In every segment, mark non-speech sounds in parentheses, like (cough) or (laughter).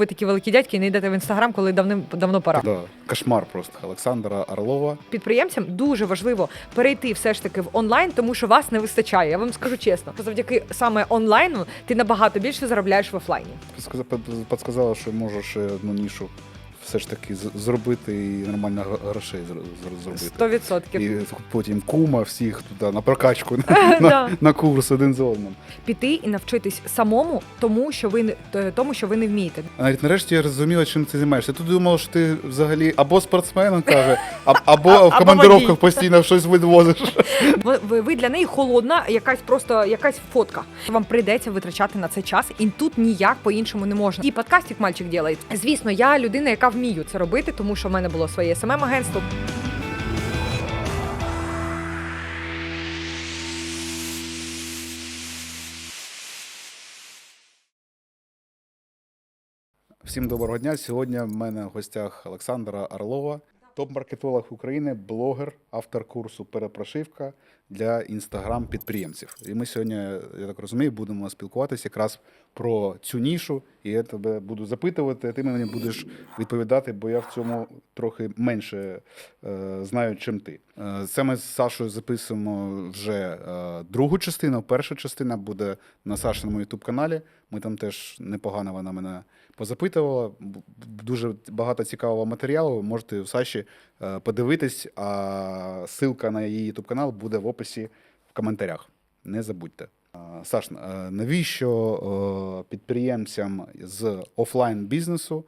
ви такі великі дядьки і не йдете в інстаграм, коли давним давно пора. Да, кошмар просто. Олександра Орлова. Підприємцям дуже важливо перейти все ж таки в онлайн, тому що вас не вистачає. Я вам скажу чесно, завдяки саме онлайну ти набагато більше заробляєш в офлайні. Підсказа- під- Підсказала, що можеш одну нішу все ж таки зробити і нормально грошей зр- зр- зробити. Сто відсотків. І потім кума всіх туди на прокачку, на, (laughs) на курс один з одним. Піти і навчитись самому, тому що ви не тому, що ви не вмієте. Навіть нарешті я зрозуміла, чим ти займаєшся. Ти думала, що ти взагалі або спортсмен, каже, (laughs) а- або в командировках постійно щось відвозиш. (laughs) Ви, ви, для неї холодна, якась просто якась фотка. Вам прийдеться витрачати на це час, і тут ніяк по-іншому не можна. І подкастик мальчик ділає. Звісно, я людина, яка вмію це робити, тому що в мене було своє смм агентство Всім доброго дня. Сьогодні в мене в гостях Олександра Орлова, топ-маркетолог України, блогер, автор курсу Перепрошивка для інстаграм-підприємців. І ми сьогодні, я так розумію, будемо спілкуватися якраз про цю нішу. І я тебе буду запитувати, ти мені будеш відповідати, бо я в цьому трохи менше е, знаю, чим ти. Е, це ми з Сашою записуємо вже е, другу частину. Перша частина буде на Сашиному ютуб каналі. Ми там теж непогано вона мене позапитувала. Дуже багато цікавого матеріалу. Можете в Саші е, подивитись, а ссылка на її ютуб канал буде в описі в коментарях. Не забудьте. Саш, е, навіщо е, підприємцям з офлайн бізнесу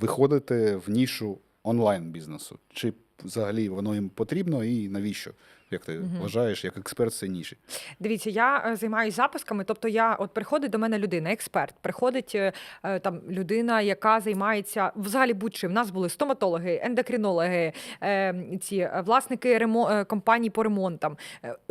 виходити в нішу онлайн бізнесу? Чи взагалі воно їм потрібно і навіщо? Як ти вважаєш, як експерт цієї ніші? Дивіться, я е, займаюся запусками. Тобто, я от приходить до мене людина, експерт, приходить е, е, там людина, яка займається взагалі будь-чим. В нас були стоматологи, ендокринологи, ці власники ремо, е, компаній по ремонтам.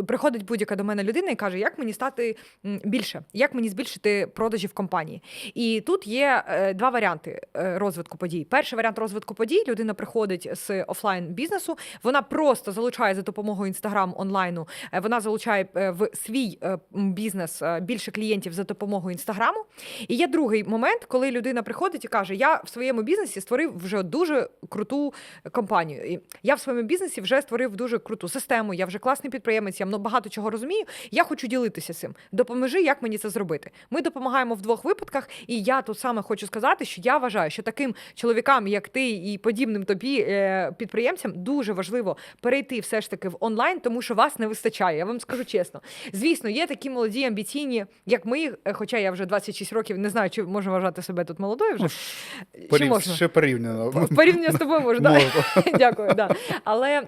Приходить будь-яка до мене людина і каже, як мені стати більше, як мені збільшити продажі в компанії. І тут є два варіанти розвитку подій. Перший варіант розвитку подій людина приходить з офлайн бізнесу, вона просто залучає за допомогою інстаграм онлайну. е, Вона залучає е, в свій е, бізнес більше клієнтів за допомогою інстаграму. І є другий момент, коли людина приходить і каже: Я в своєму бізнесі створив вже дуже круту компанію. Я в своєму бізнесі вже створив дуже круту систему. Я вже класний підприємець, я мно- багато чого розумію. Я хочу ділитися цим. Допоможи, як мені це зробити. Ми допомагаємо в двох випадках, і я тут саме хочу сказати, що я вважаю, що таким чоловікам, як ти, і подібним тобі підприємцям, дуже важливо перейти все ж таки в онлайн, тому що вас не вистачає. Я вам скажу чесно. Звісно, є такі молоді, амбіційні, як ми, е, хоча я вже 26 років не знаю, чи можу вважати себе тут молодою вже. Чи Порів... можна? Ще порівняно. Порівняно з тобою можу, да? (laughs) Дякую, да. Але.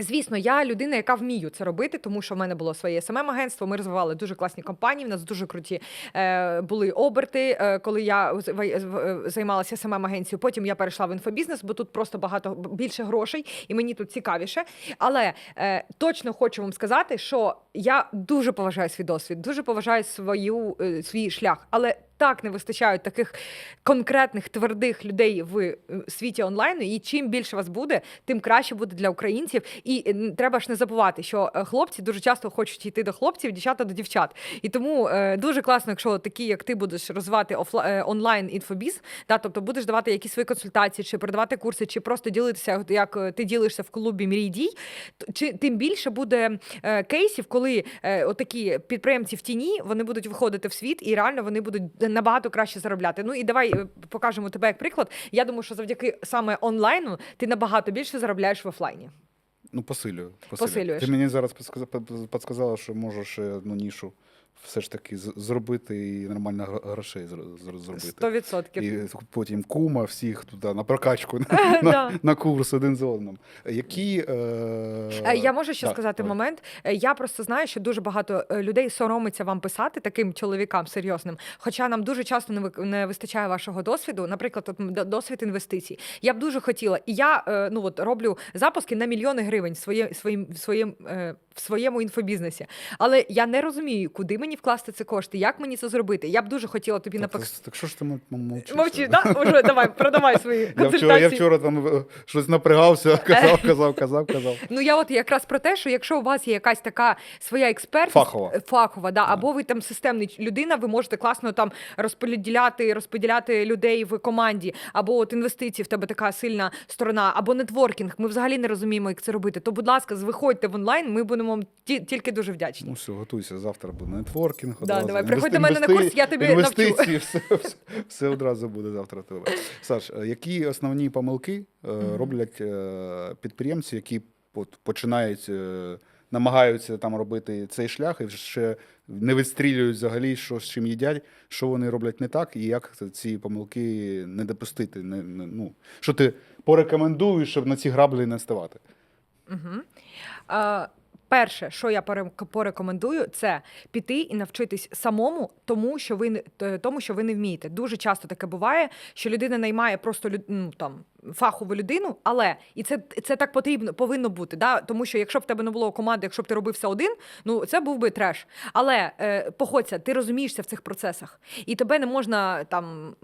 Звісно, я людина, яка вмію це робити, тому що в мене було своє смм агентство Ми розвивали дуже класні компанії. В нас дуже круті е, були оберти, е, коли я в- займалася смм агенцією Потім я перейшла в інфобізнес, бо тут просто багато більше грошей, і мені тут цікавіше. Але е, точно хочу вам сказати, що я дуже поважаю свій досвід, дуже поважаю свою е, свій шлях, але так не вистачає таких конкретних твердих людей в е, світі онлайну. І чим більше вас буде, тим краще буде для українців. І треба ж не забувати, що е, хлопці дуже часто хочуть йти до хлопців, дівчата до дівчат. І тому е, дуже класно, якщо такі, як ти, будеш розвивати онлайн інфобіз, да, тобто будеш давати якісь свої консультації, чи продавати курси, чи просто ділитися, як ти ділишся в клубі Мрій дій, чи тим більше буде кейсів, коли отакі підприємці в тіні вони будуть виходити в світ і реально вони будуть набагато краще заробляти. Ну і давай е, покажемо тебе як приклад. Я думаю, що завдяки саме онлайну ти набагато більше заробляєш в офлайні. Ну, посилюю. Посилюєш. Ти мені зараз підсказа- підсказала, що можеш ну, нішу все ж таки зробити і нормально грошей зр- зр- зробити. Сто відсотків. І потім кума всіх туди на прокачку, (laughs) на, на курс один з одним. Які. Е... Е, Я можу ще сказати момент. Е, Я просто знаю, що дуже багато е, людей соромиться вам писати таким чоловікам серйозним. Хоча нам дуже часто не вистачає вашого досвіду, наприклад, от досвід інвестицій. Я б дуже хотіла, і я ну от роблю запуски на мільйони гривень своє, своїм своїм е, в своєму інфобізнесі. Але я не розумію, куди мені вкласти ці кошти, як мені це зробити. Я б дуже хотіла тобі Так, написати. так що ж ти мовчиш? Мовчи, да? Уже давай, продавай (laughs) свої Я вчора, я вчора там е, щось напрягався, (laughs) казав, казав, казав, казав. Ну я от якраз про те, що якщо у вас є якась така своя експертність, Фахова. е, фахова, да, або ви там системний людина, ви можете класно там розподіляти, розподіляти людей в команді, або от інвестиції в тебе така сильна сторона, або нетворкінг. Ми взагалі не розуміємо, як це робити. То, будь ласка, виходьте в онлайн. Ми будемо вам ті- тільки дуже вдячні. Ну все, готуйся. Завтра буде нетворкінг. Да, одразу. давай, інвести- приходь до мене на курс, я тобі навчу. інвестиції, все, все, все одразу буде завтра. тебе. Саш, е, які основні помилки е, роблять е, підприємці, які от, починають, намагаються там робити цей шлях і ще не відстрілюють взагалі, що з чим їдять, що вони роблять не так, і як ці помилки не допустити. Не, не, ну, що ти порекомендуєш, щоб на ці граблі не ставати? А, Перше, що я порекомендую, це піти і навчитись самому, тому що ви тому, що ви не вмієте. Дуже часто таке буває, що людина наймає просто ну, там фахову людину, але і це, це так потрібно повинно бути. Да? Тому що якщо б в тебе не було команди, якщо б ти робив все один, ну це був би треш. Але е, походься, ти розумієшся в цих процесах, і тебе не можна там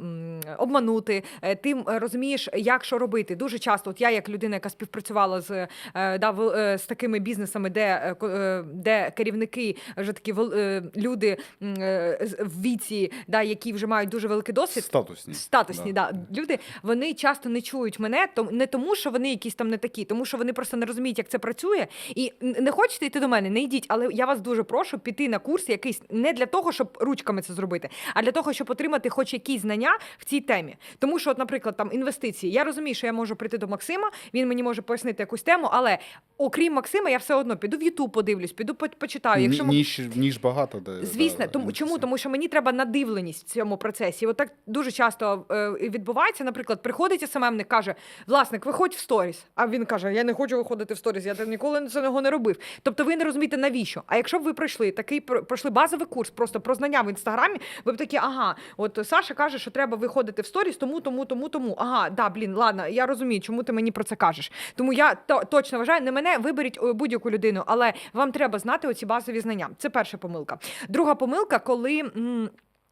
обманути. Е, Ти розумієш, як що робити. Дуже часто, от я, як людина, яка співпрацювала з, е, да, в- е, з такими бізнесами, де, е, е, де керівники вже такі е, люди е, в віці, да, які вже мають дуже великий досвід. Статусні. Статусні, да. люди вони часто не чують мене, то не тому, що вони якісь там не такі, тому що вони просто не розуміють, як це працює. І не хочете йти до мене, не йдіть. Але я вас дуже прошу піти на курс якийсь не для того, щоб ручками це зробити, а для того, щоб отримати хоч якісь знання в цій темі. Тому що, от, наприклад, там інвестиції. Я розумію, що я можу прийти до Максима, він мені може пояснити якусь тему, але окрім Максима, я все одно піду в Ютуб подивлюсь, піду почитаю. Якщо Ні- ніж, ніж багато. Де, Звісно, да, тому чому? Тому що мені треба надивленість в цьому процесі. І от так дуже часто е, відбувається. Наприклад, приходить СММник, каже: власник, виходь в сторіс. А він каже: Я не хочу виходити в сторіс, я ніколи цього не робив. Тобто ви не розумієте навіщо. А якщо б ви пройшли такий пройшли базовий курс просто про знання в інстаграмі, ви б такі, ага, от Саша каже, що треба виходити в сторіс, тому, тому, тому, тому. Ага, да, блін, ладно, я розумію, чому ти мені про це кажеш. Тому я то, точно вважаю, не мене виберіть е, будь-яку людину, але вам треба знати оці базові знання. Це перша помилка. Друга помилка, коли. м,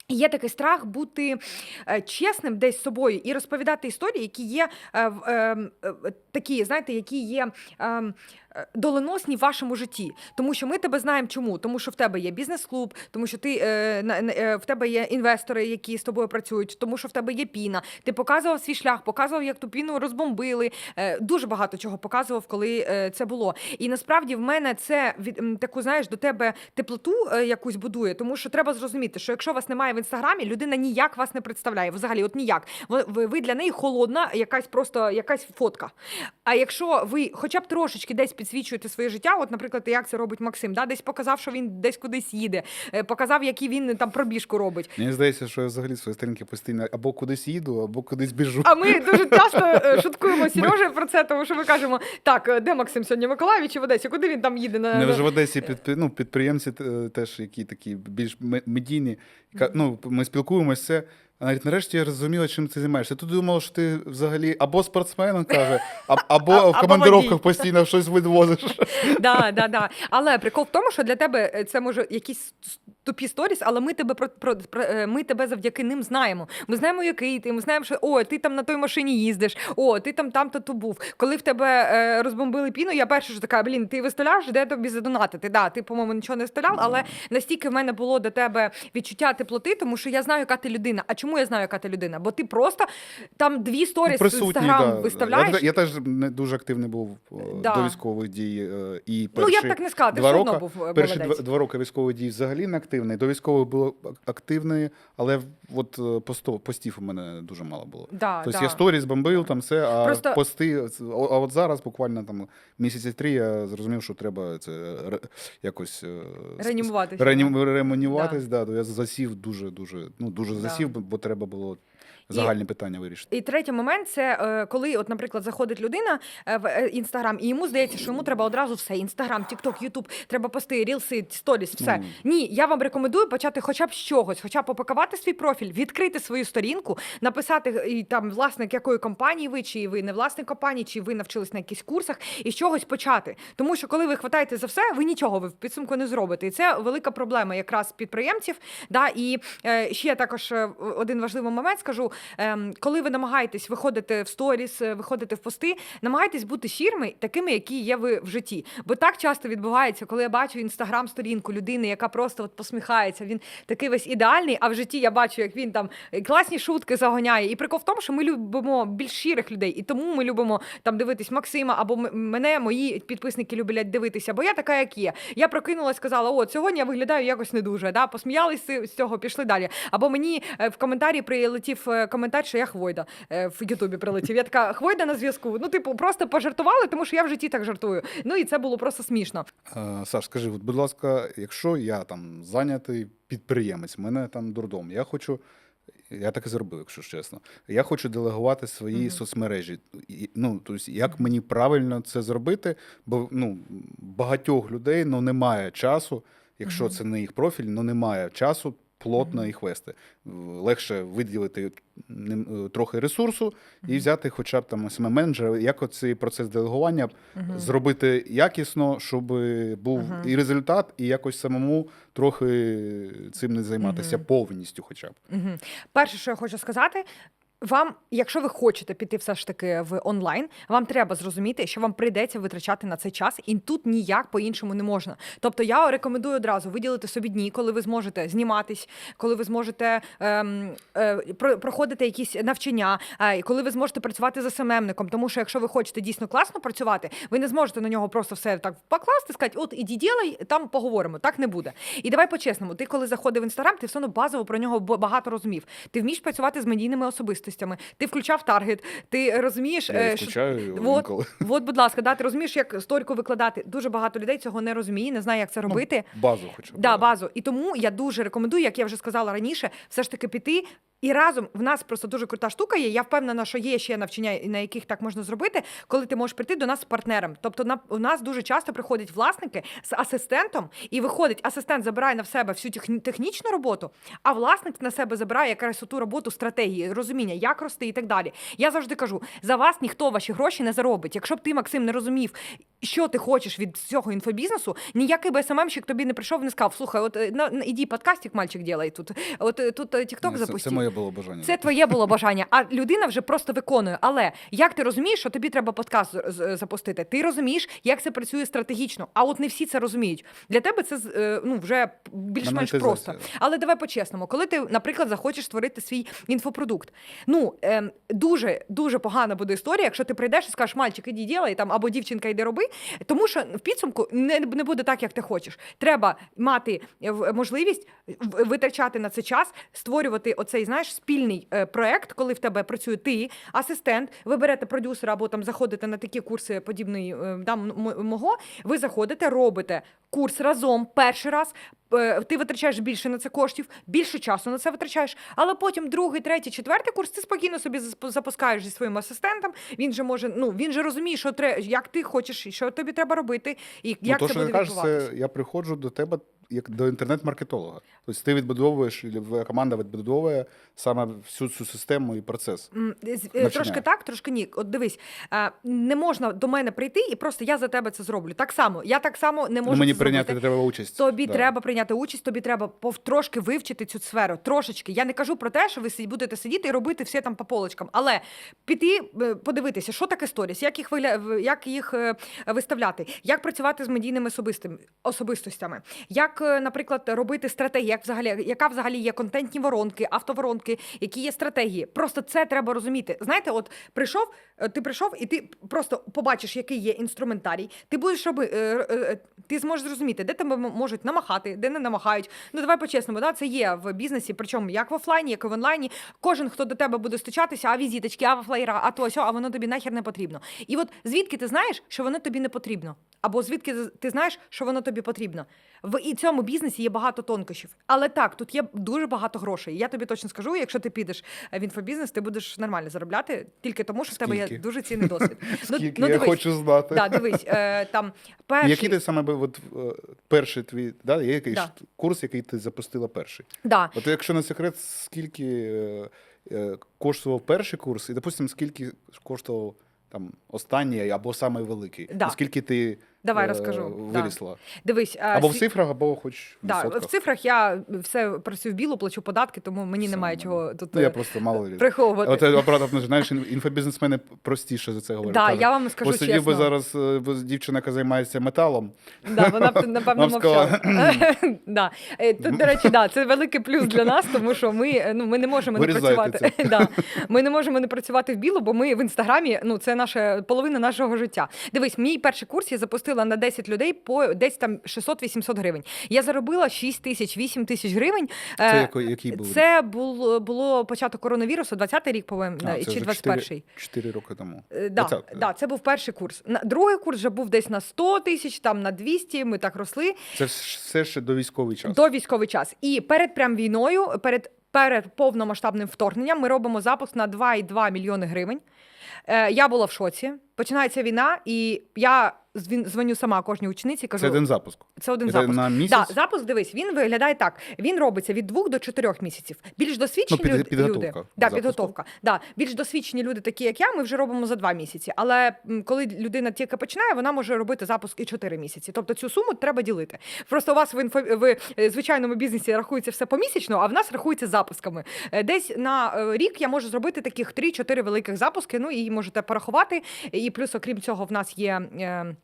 Є такий страх бути е, чесним десь з собою і розповідати історії, які є е, е, такі, знаєте, які є е, доленосні в вашому житті. Тому що ми тебе знаємо чому? Тому що в тебе є бізнес-клуб, тому що ти е, е, в тебе є інвестори, які з тобою працюють, тому що в тебе є піна. Ти показував свій шлях, показував, як ту піну розбомбили. Е, дуже багато чого показував, коли е, це було. І насправді в мене це від таку, знаєш, до тебе теплоту е, якусь будує, тому що треба зрозуміти, що якщо вас немає в інстаграмі, людина ніяк вас не представляє. Взагалі, от ніяк. Ви, ви, для неї холодна, якась просто якась фотка. А якщо ви хоча б трошечки десь підсвічуєте своє життя, от, наприклад, як це робить Максим, да? десь показав, що він десь кудись їде, е, показав, який він там пробіжку робить. Мені здається, що я взагалі свої сторінки постійно або кудись їду, або кудись біжу. А ми дуже (laughs) часто е, шуткуємо з Сережею про це, тому що ми кажемо: так, е, де Максим сьогодні чи в Одесі? Куди він там їде? На... Не вже в Одесі під, ну, підприємці теж, які такі більш медійні. Ну, ми спілкуємося. Навіть нарешті я розуміла, чим ти займаєшся. Ти думав, що ти взагалі або спортсменом каже, (laughs) або в командировках постійно щось відвозиш. (laughs) Да, да, да. Але прикол в тому, що для тебе е, це може якісь тупі сторіс, але ми тебе про, про, про е, ми тебе завдяки ним знаємо. Ми знаємо, який ти. Ми знаємо, що о, ти там на той машині їздиш, о, ти там там-то то був. Коли в тебе е, розбомбили піну, я перша ж така, блін, ти виставляєш, де тобі задонатити. Да, ти, по-моєму, нічого не виставляв, але настільки в мене було до тебе відчуття теплоти, тому що я знаю, яка ти людина. А чому я знаю, яка ти людина? Бо ти просто там дві сторіс в інстаграм виставляєш. Я, я теж не дуже активний був е, Да. до військових дій. е, І Ну, я б так не сказала, ти все одно був перші молодець. два, два роки військових дій взагалі не активний. До військових було активний, але от е, постов, постів у мене дуже мало було. Да, Тобто да. я сторіс бомбив, там все, а Просто- пости. А от зараз, буквально там місяці три, я зрозумів, що треба це ре- якось е, Реанімуватися, реанімуватись, да. то я засів дуже, дуже, ну дуже Да. засів, бо- бо треба було загальні питання вирішити. І третій момент це е, коли, от, наприклад, заходить людина е, в е, інстаграм, і йому здається, що йому треба одразу все: інстаграм, тікток, ютуб, треба пости, рілси, сторіс, все. Ну. Ні, я вам рекомендую почати хоча б з чогось, хоча б опакувати свій профіль, відкрити свою сторінку, написати е, і там власник якої компанії ви, чи ви не власник компанії, чи ви навчились на якихось курсах, і з чогось почати. Тому що коли ви хватаєте за все, ви нічого ви в підсумку не зробите. І це велика проблема якраз підприємців. Да, і е, ще також е, один важливий момент скажу: коли ви намагаєтесь виходити в сторіс, е, виходити в пости, намагайтесь бути щирими, такими, які є ви в житті. Бо так часто відбувається, коли я бачу інстаграм-сторінку людини, яка просто от посміхається. Він такий весь ідеальний, а в житті я бачу, як він там е, класні шутки загоняє. І прикол в тому, що ми любимо більш щирих людей, і тому ми любимо там дивитись Максима або мене, мої підписники люблять дивитися, бо я така, як є. Я прокинулась, сказала: от сьогодні я виглядаю якось не дуже. Да? Посміялись з цього, пішли далі. Або мені е, в коментарі прилетів коментар, що я хвойда е, в Ютубі прилетів. Я така хвойда на зв'язку. Ну, типу, просто пожартували, тому що я в житті так жартую. Ну і це було просто смішно. Е, Саш, скажи, от, будь ласка, якщо я там зайнятий підприємець, мене там дурдом, я хочу. Я так і зробив, якщо чесно. Я хочу делегувати свої Мгм. соцмережі. Ну, тобто, як мені правильно це зробити? Бо ну, багатьох людей ну, немає часу, якщо Мгм. це не їх профіль, ну немає часу плотно їх вести. Легше виділити нем- е, трохи ресурсу і взяти хоча б там саме менеджера, як оцей процес делегування зробити якісно, щоб був і результат, і якось самому трохи цим не займатися повністю, хоча б. Перше, що я хочу сказати. Вам, якщо ви хочете піти все ж таки в онлайн, вам треба зрозуміти, що вам прийдеться витрачати на цей час, і тут ніяк по-іншому не можна. Тобто я рекомендую одразу виділити собі дні, коли ви зможете зніматись, коли ви зможете ем, е, проходити якісь навчання, е, коли ви зможете працювати з СММником. Тому що якщо ви хочете дійсно класно працювати, ви не зможете на нього просто все так покласти, сказати, от іди ділай, там поговоримо. Так не буде. І давай по-чесному, ти коли заходив в інстаграм, ти все одно базово про нього багато розумів. Ти вмієш працювати з медійними особистостями, ти включав таргет, ти розумієш, Я е, що- включаю інколи. от, будь ласка, да, ти розумієш, як сторіку викладати. Дуже багато людей цього не розуміє, не знає, як це робити. Базу хоча б. Да, базу. І тому я дуже рекомендую, як я вже сказала раніше, все ж таки піти. І разом в нас просто дуже крута штука є. Я впевнена, що є ще навчання, на яких так можна зробити, коли ти можеш прийти до нас з партнером. Тобто, на у нас дуже часто приходять власники з асистентом, і виходить, асистент забирає на себе всю технічну роботу, а власник на себе забирає якраз ту роботу стратегії, розуміння, як рости і так далі. Я завжди кажу: за вас ніхто ваші гроші не заробить. Якщо б ти, Максим, не розумів, що ти хочеш від цього інфобізнесу, ніякий би СММщик тобі не прийшов і не сказав: слухай, от е, на, на- іди подкастик, мальчик, ділай тут. От е, тут Тікток Ні, це, запусти. це моє було бажання. Це твоє було бажання, а людина вже просто виконує. Але як ти розумієш, що тобі треба подкаст запустити? Ти розумієш, як це працює стратегічно. А от не всі це розуміють. Для тебе це е, ну вже більш-менш просто. Але давай по-чесному, коли ти, наприклад, захочеш створити свій інфопродукт. Ну ем, дуже дуже погана буде історія, якщо ти прийдеш і скажеш, мальчик, іди ділай там або дівчинка, йди роби. Тому що в підсумку не, не буде так, як ти хочеш. Треба мати можливість витрачати на це час, створювати оцей знаєш спільний е, проект, коли в тебе працює ти, асистент. Ви берете продюсера або там заходите на такі курси подібної е, да, м- м- мого. Ви заходите, робите курс разом перший раз. е, Ти витрачаєш більше на це коштів, більше часу на це витрачаєш, але потім другий, третій, четвертий курс ти спокійно собі запускаєш зі своїм асистентом. Він же може, ну він же розуміє, що тре, як ти хочеш, що тобі треба робити, і Ну, як то, це що буде кажеш, це я приходжу до тебе як до інтернет-маркетолога. Тобто ти відбудовуєш, команда відбудовує саме всю цю систему і процес. М, е. Трошки так, трошки ні. От дивись, е, не можна до мене прийти і просто я за тебе це зроблю. Так само, я так само не можу Ну, мені це прийняти зробити. треба участь. Тобі Да. треба прийняти участь, тобі треба трошки вивчити цю сферу. Трошечки. Я не кажу про те, що ви будете сидіти і робити все там по полочкам, але піти, е, подивитися, що таке сторіс, як їх виля... як їх е, виставляти, як працювати з медійними особистим... особистостями, як, е, наприклад, робити стратегії, як взагалі, яка взагалі є контентні воронки, автоворонки, які є стратегії. Просто це треба розуміти. Знаєте, от прийшов, ти прийшов, і ти просто побачиш, який є інструментарій. Ти будеш роби, ти зможеш зрозуміти, де тебе можуть намахати, де не намахають. Ну давай по-чесному, да, це є в бізнесі, причому як в офлайні, як і в онлайні. Кожен, хто до тебе буде стучатися, а візіточки, а флеєра, а то сьо, а воно тобі нахер не потрібно. І от звідки ти знаєш, що воно тобі не потрібно? Або звідки ти знаєш, що воно тобі потрібно. В і цьому бізнесі є багато тонкощів. Але так, тут є дуже багато грошей. Я тобі точно скажу, якщо ти підеш е, в інфобізнес, ти будеш нормально заробляти тільки тому, що в тебе є дуже цінний досвід. (laughs) Скільки ну, я дивись, хочу знати. Да, дивись, е, там перший, Який ти саме би от, е, перший твій, да, є якийсь Да. курс, який ти запустила перший? да, От якщо не секрет, скільки е, е, коштував перший курс, і, допустимо, скільки коштував там останній або самий великий? Да. Скільки ти Давай е, розкажу. Да. дивись, е, Або в цифрах, або хоч в Да, відсотках. в цифрах я все працюю в білу, плачу податки, тому мені Все немає чого тут Ну, я е, просто мало приховувати. От е, обратно, знаєш, інфобізнесмени простіше за це говорять. Да, Кажуть, я вам скажу Посидів чесно. би зараз е, дівчина, яка займається металом. Да, вона б напевно мовчала. (laughs) да. Е, Тут, до речі, да, це великий плюс для нас, тому що ми, е, ну, ми не можемо не працювати. (laughs) да. Ми не можемо не працювати в білу, бо ми в інстаграмі, ну це наша половина нашого життя. Дивись, мій перший курс я запустила на 10 людей по десь там 600-800 гривень. Я заробила 6 тисяч, 8 тисяч гривень. Це Е, який, який був? Це було, було початок коронавірусу, 20-й рік, по-моєму, А, чи 21-й. 4 роки тому. Е, Да, 20, да, це був перший курс. Другий курс вже був десь на 100 тисяч, там на 200, Ми так росли Це все ще до військовий час. до військовий час. І перед прям війною, перед, перед повномасштабним вторгненням, ми робимо запуск на 2,2 мільйони гривень. Е, я була в шоці. Починається війна, і я дзвоню сама кожній учениці. Кажу, Це один запуск. це один Це запуск. на місяць? Да, запуск, дивись, він виглядає так. Він робиться від двох до чотирьох місяців. Більш досвідчені Ну, під- люд- підготовка люди. Да, запуску. підготовка. Да, більш досвідчені люди, такі як я, ми вже робимо за два місяці. Але м, коли людина тільки починає, вона може робити запуск і чотири місяці. Тобто цю суму треба ділити. Просто у вас в інфо в е, звичайному бізнесі рахується все помісячно, а в нас рахується запусками. Е, Десь на е, рік я можу зробити таких 3-4 великих запуски. Ну і можете порахувати. І плюс, окрім цього, в нас є. е, е,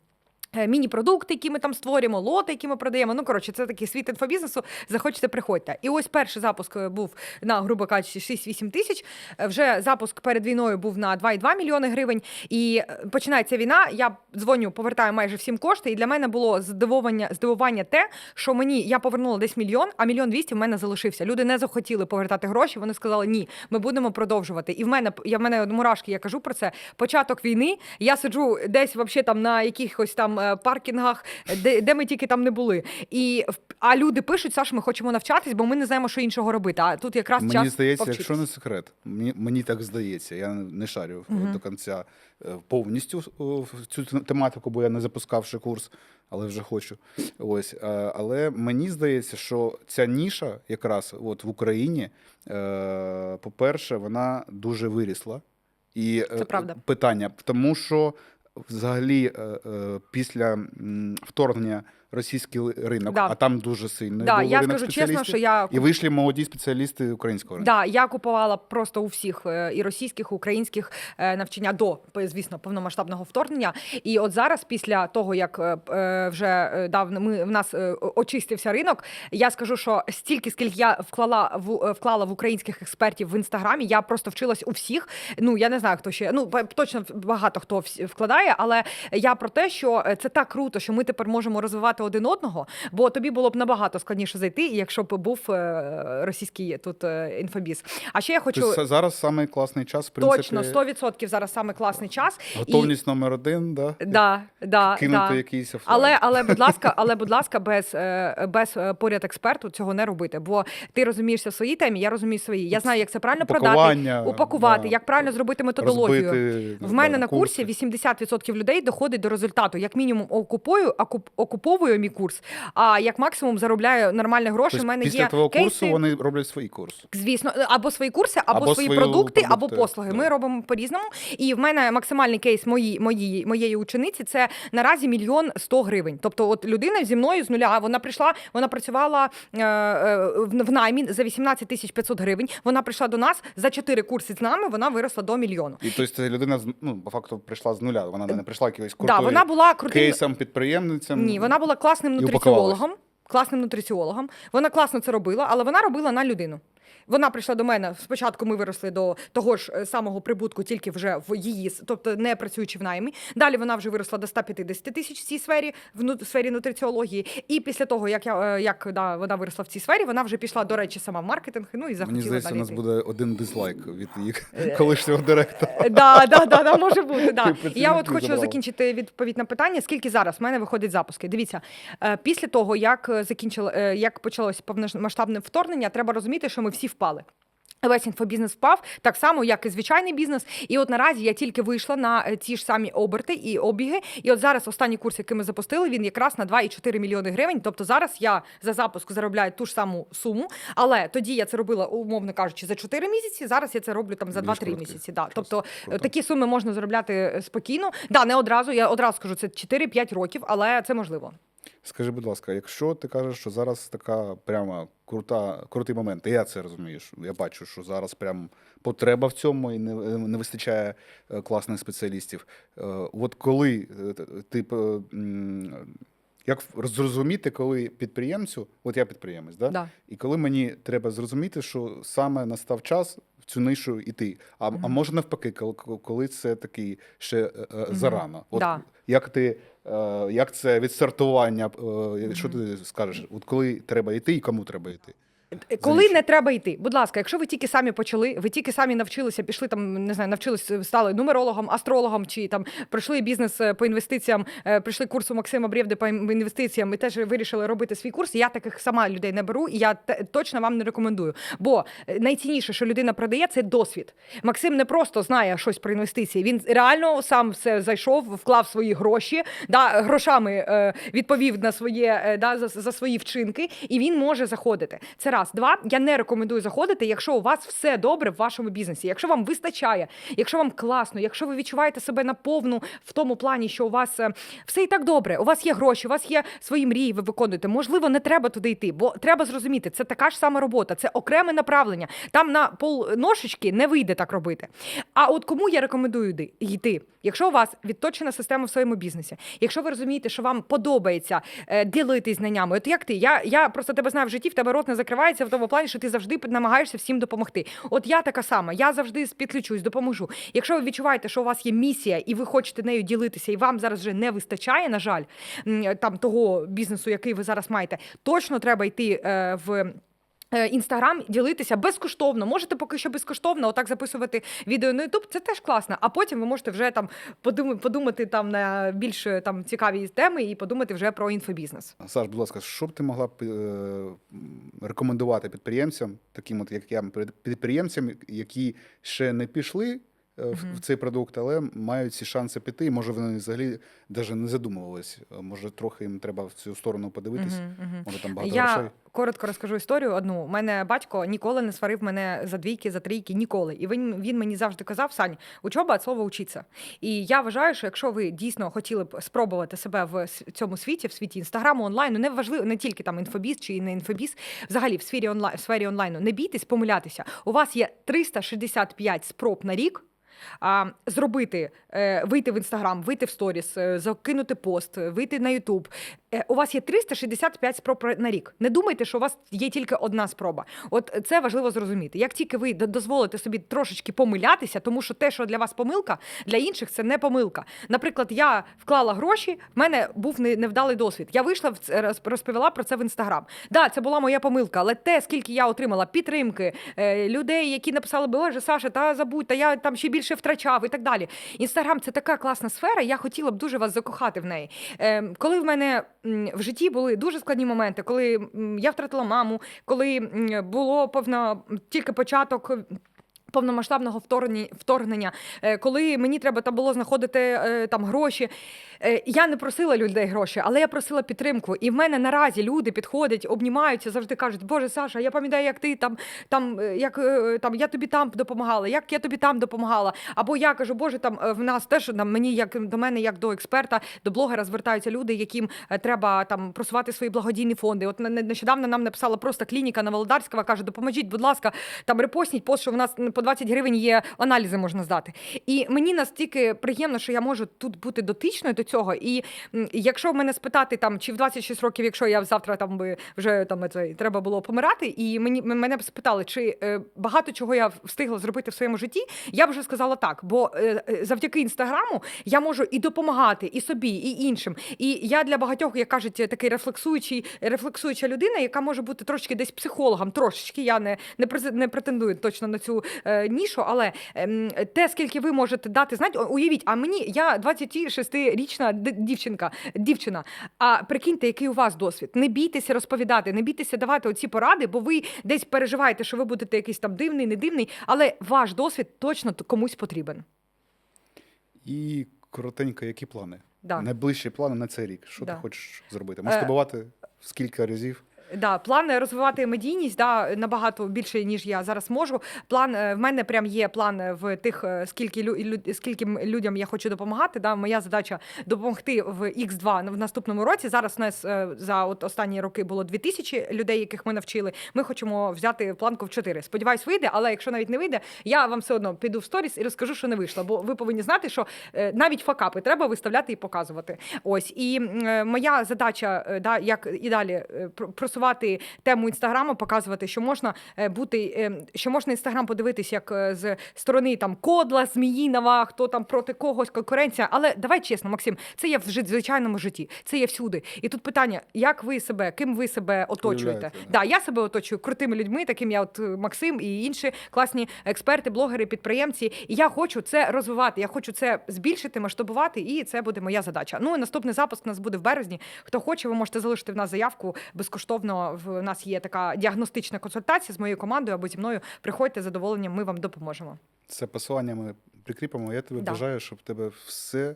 Міні-продукти, які ми там створюємо, лоти, які ми продаємо. Ну коротше, це такий світ інфобізнесу. Захочете, приходьте. І ось перший запуск е, був на грубо кажучи 6-8 тисяч. Е, Вже запуск перед війною був на 2,2 мільйони гривень. І е, починається війна. Я дзвоню, повертаю майже всім кошти. І для мене було здивування, здивування те, що мені я повернула десь мільйон, а мільйон двісті в мене залишився. Люди не захотіли повертати гроші. Вони сказали, ні, ми будемо продовжувати. І в мене я в мене мурашки, я кажу про це. Початок війни. Я сиджу десь вообще там на якихось там е, паркінгах, де, де ми тільки там не були. І а люди пишуть, Саш, ми хочемо навчатись, бо ми не знаємо, що іншого робити. А тут якраз Мені час здається, повчитись. якщо не секрет, мені, мені так здається, я не шарю е, до кінця е, повністю е, в цю тематику, бо я не запускав ще курс, але вже хочу. Ось, е, але мені здається, що ця ніша якраз от в Україні, е, по-перше, вона дуже вирісла. І е, Це правда. питання, тому що взагалі е, е, після вторгнення російський ринок, Да. а там дуже сильний Да, був я ринок скажу чесно, що я і вийшли молоді спеціалісти українського ринку. Да, я купувала просто у всіх е, і російських, і українських е, навчання до звісно повномасштабного вторгнення. І от зараз, після того як е, вже дав ми в нас очистився ринок, я скажу, що стільки, скільки я вклала в вклала в українських експертів в інстаграмі, я просто вчилась у всіх. Ну я не знаю, хто ще ну точно багато хто вкладає, але я про те, що це так круто, що ми тепер можемо розвивати один одного, бо тобі було б набагато складніше зайти, якщо б був е, російський тут е, інфобіз. А ще я хочу Тобто зараз самий класний час, в принципі, точно 100% зараз саме класний час. готовність номер один, да? Да, да, кинути да. якийсь офлайн. Але, але, будь ласка, але, будь ласка, без, е, без поряд експерту цього не робити. Бо ти розумієшся в своїй темі, я розумію свої. Я знаю, як це правильно продати, упакувати, да. як правильно зробити методологію. Розбити, В мене да, на курсі курси. 80% людей доходить до результату. Як мінімум окупую, окуп, мій курс, а як максимум заробляю нормальні гроші. Тобто У мене після є твого кейси. курсу вони роблять свій курс. Звісно, або свої курси, або, Або свої свої продукти, або послуги. да. Ми робимо по-різному. І в мене максимальний кейс моїй, моїй, моєї учениці це наразі мільйон сто гривень. Тобто, от людина зі мною з нуля. Вона прийшла, вона працювала е, е, в в наймі за 18 тисяч 500 гривень. Вона прийшла до нас за 4 курси з нами. Вона виросла до мільйону. І тобто ця людина ну, по факту прийшла з нуля. Вона не прийшла якоюсь Да, крутою вона була крутим кейсом підприємницям. Ні, вона була класним І нутриціологом. Класним нутриціологом. Вона класно це робила, але вона робила на людину. Вона прийшла до мене. Спочатку ми виросли до того ж е, самого прибутку, тільки вже в її, тобто не працюючи в наймі. Далі вона вже виросла до 150 тисяч в цій сфері, в сфері нутриціології. І після того, як я е, як да, вона виросла в цій сфері, вона вже пішла, до речі, сама в маркетинг. Ну і захотіла Мені здається, у нас буде один дизлайк від їх (laughs) Е, колишнього директора. Да, да, да, да, може бути. Да. (laughs) Я от хочу забрала. закінчити відповідь на питання, скільки зараз в мене виходить запуски. Дивіться, після того, як закінчили, е, як почалось повномасштабне вторгнення, треба розуміти, що ми всі впали. Весь інфобізнес впав так само, як і звичайний бізнес. І от наразі я тільки вийшла на е, ті ж самі оберти і обіги. І от зараз останній курс, який ми запустили, він якраз на 2,4 мільйони гривень. Тобто зараз я за запуск заробляю ту ж саму суму, але тоді я це робила, умовно кажучи, за 4 місяці. Зараз я це роблю там за Більш 2-3 короткий місяці. Да. Тобто е, Круто. такі суми можна заробляти е, спокійно. Да, не одразу. Я одразу скажу, це 4-5 років, але це можливо. Скажи, будь ласка, якщо ти кажеш, що зараз така прямо крута, крутий момент, і я це розумію, я бачу, що зараз прям потреба в цьому і не, не вистачає е, класних спеціалістів. Е, От коли е, ти як зрозуміти, коли підприємцю, от я підприємець, да? Да. і коли мені треба зрозуміти, що саме настав час в цю нишу йти. А, а може навпаки, коли, це такий ще е, е, зарано. От Да. як ти е, як це відсортування? е, Що ти скажеш? От коли треба йти і кому треба йти? Е, Коли не треба йти, будь ласка, якщо ви тільки самі почали, ви тільки самі навчилися, пішли там, не знаю, навчились, стали нумерологом, астрологом, чи там пройшли бізнес е, по інвестиціям, е, пройшли курс у Максима Брєвди по інвестиціям і теж вирішили робити свій курс. Я таких сама людей не беру, і я точно вам не рекомендую. Бо е, найцінніше, що людина продає, це досвід. Максим не просто знає щось про інвестиції. Він реально сам все зайшов, вклав свої гроші, да, грошами е, відповів на своє е, да, за, за свої вчинки, і він може заходити. Це раз. Два. Я не рекомендую заходити, якщо у вас все добре в вашому бізнесі, якщо вам вистачає, якщо вам класно, якщо ви відчуваєте себе наповну в тому плані, що у вас е, все і так добре, у вас є гроші, у вас є свої мрії, ви виконуєте. Можливо, не треба туди йти, бо треба зрозуміти, це така ж сама робота, це окреме направлення. Там на пол ношечки не вийде так робити. А от кому я рекомендую йти? Якщо у вас відточена система в своєму бізнесі, якщо ви розумієте, що вам подобається е, ділитись знаннями, от як ти, я, я просто тебе знаю в житті, в тебе рот не закривається в тому плані, що ти завжди намагаєшся всім допомогти. От я така сама, я завжди підключусь, допоможу. Якщо ви відчуваєте, що у вас є місія, і ви хочете нею ділитися, і вам зараз вже не вистачає, на жаль, там того бізнесу, який ви зараз маєте, точно треба йти е, в. Е, Інстаграм ділитися безкоштовно. Можете поки що безкоштовно отак записувати відео на Ютуб. Це теж класно. А потім ви можете вже там подумати, там на більш е, там цікаві теми і подумати вже про інфобізнес. Саш, будь ласка, що б ти могла б е, рекомендувати підприємцям, таким от як я, підприємцям, які ще не пішли е, в, в цей продукт, але мають ці шанси піти. і, Може, вони взагалі навіть не задумувались. Е, Може, трохи їм треба в цю сторону подивитись. Може, там багато Я грошей. коротко розкажу історію одну. У мене батько ніколи не сварив мене за двійки, за трійки, ніколи. І він, він мені завжди казав: Сань, учоба від слова учиться. І я вважаю, що якщо ви дійсно хотіли б спробувати себе в цьому світі, в світі інстаграму, онлайну, не важливо, не тільки там інфобіз чи не інфобіз, взагалі в сфері онлайн, в сфері онлайну, не бійтесь помилятися. У вас є 365 спроб на рік. А, зробити, е, вийти в інстаграм, вийти в сторіс, е, закинути пост, вийти на Ютуб. Е, у вас є 365 спроб на рік. Не думайте, що у вас є тільки одна спроба. От це важливо зрозуміти. Як тільки ви дозволите собі трошечки помилятися, тому що те, що для вас помилка, для інших це не помилка. Наприклад, я вклала гроші, в мене був невдалий досвід. Я вийшла розповіла про це в інстаграм. Да, це була моя помилка, але те, скільки я отримала підтримки, людей, які написали, боже, Саша, та забудь, та я там ще більше втрачав і так далі. Інстаграм це така класна сфера. Я хотіла б дуже вас закохати в неї. Е, коли в мене в житті були дуже складні моменти, коли я втратила маму, коли було повно тільки початок. Повномасштабного вторгнення, е, коли мені треба там було знаходити е, там гроші. Е, Я не просила людей гроші, але я просила підтримку. І в мене наразі люди підходять, обнімаються, завжди кажуть: Боже, Саша, я пам'ятаю, як ти там, там, як там я тобі там допомагала, як я тобі там допомагала. Або я кажу, Боже, там в нас теж там мені як до мене, як до експерта, до блогера звертаються люди, яким треба там просувати свої благодійні фонди. От не- не- нещодавно нам написала просто клініка на Володарського, каже, допоможіть, будь ласка, там репостніть пост, що в нас 20 гривень є аналізи можна здати. І мені настільки приємно, що я можу тут бути дотичною до цього. І якщо мене спитати там, чи в 26 років, якщо я завтра там би вже там це треба було помирати, і мені мене б спитали, чи е, багато чого я встигла зробити в своєму житті, я б вже сказала так. Бо е, е, завдяки інстаграму я можу і допомагати і собі, і іншим. І я для багатьох, як кажуть, такий рефлексуючий, рефлексуюча людина, яка може бути трошки десь психологом, трошечки. Я не, не, не претендую точно на цю е, нішу, але ем, те, скільки ви можете дати, знаєте, уявіть, а мені я 26-річна дівчинка, дівчина. А прикиньте, який у вас досвід. Не бійтеся розповідати, не бійтеся давати оці поради, бо ви десь переживаєте, що ви будете якийсь там дивний, не дивний, але ваш досвід точно комусь потрібен. І коротенько, які плани? Да. Найближчі плани на цей рік. Що Да. ти хочеш зробити? Е, Мастурбувати в скільки разів? Да, план е, розвивати медійність да, набагато більше, ніж я зараз можу. План е, в мене прям є план е, в тих, скільки лю, лю- скільки людям я хочу допомагати. Да, моя задача допомогти в X2 в наступному році. Зараз у нас за от останні роки було 2000 людей, яких ми навчили. Ми хочемо взяти планку в 4. Сподіваюсь, вийде, але якщо навіть не вийде, я вам все одно піду в сторіс і розкажу, що не вийшло. Бо ви повинні знати, що навіть факапи треба виставляти і показувати. Ось і моя задача, да, як і далі е, просувати тему інстаграму, показувати, що можна е, бути, е, що можна інстаграм подивитись як е, з сторони там кодла, зміїнова, хто там проти когось, конкуренція. Але давай чесно, Максим, це є в звичайному житті, це є всюди. І тут питання: як ви себе, ким ви себе оточуєте? Да, я себе оточую крутими людьми, таким я от Максим і інші класні експерти, блогери, підприємці. І я хочу це розвивати. Я хочу це збільшити, масштабувати, і це буде моя задача. Ну і наступний запуск у нас буде в березні. Хто хоче, ви можете залишити в нас заявку безкоштовно. В нас є така діагностична консультація з моєю командою або зі мною. Приходьте з задоволенням, ми вам допоможемо. Це посилання ми прикріпимо. Я тебе Да. бажаю, щоб тебе все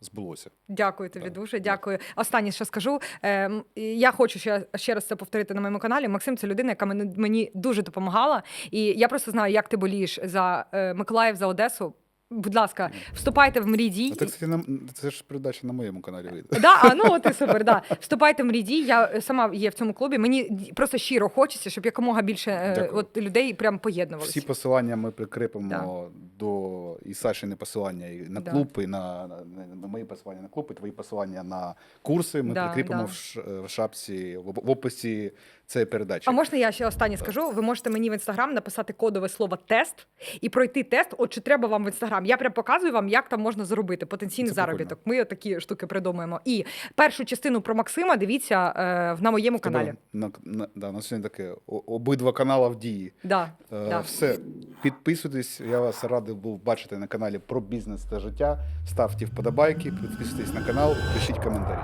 збулося. Дякую тобі Так, дуже. Дякую. Останнє, що скажу. Ем, я хочу ще, ще раз це повторити на моєму каналі. Максим це людина, яка мені, мені дуже допомагала. І я просто знаю, як ти болієш за е, Миколаїв, за Одесу. Будь ласка, вступайте в мрій дій. Це, кстати, на, це ж передача на моєму каналі вийде. Да, а ну от і супер, да. Вступайте в мрій. Я е, сама є в цьому клубі. Мені просто щиро хочеться, щоб якомога більше е, Дякую. от людей прям поєднувалися. Всі посилання ми прикріпимо до і Сашини посилання і на Да. клуб, і на, на, на мої посилання на клуб, і твої посилання на курси. Ми Да, прикріпимо да. в, ш, в шапці, в описі цієї передачі. А можна я ще останнє скажу? Ви можете мені в інстаграм написати кодове слово тест і пройти тест. От чи треба вам в інстаграм? Я прям показую вам, як там можна заробити потенційний Це заробіток. Ми такі штуки придумуємо. І першу частину про Максима дивіться е, в- на моєму каналі. На, на, да, на сьогодні таке обидва канали в дії. Да, Е, да. Все, підписуйтесь. Я вас радий був бачити на каналі про бізнес та життя. Ставте вподобайки, підписуйтесь на канал, пишіть коментарі.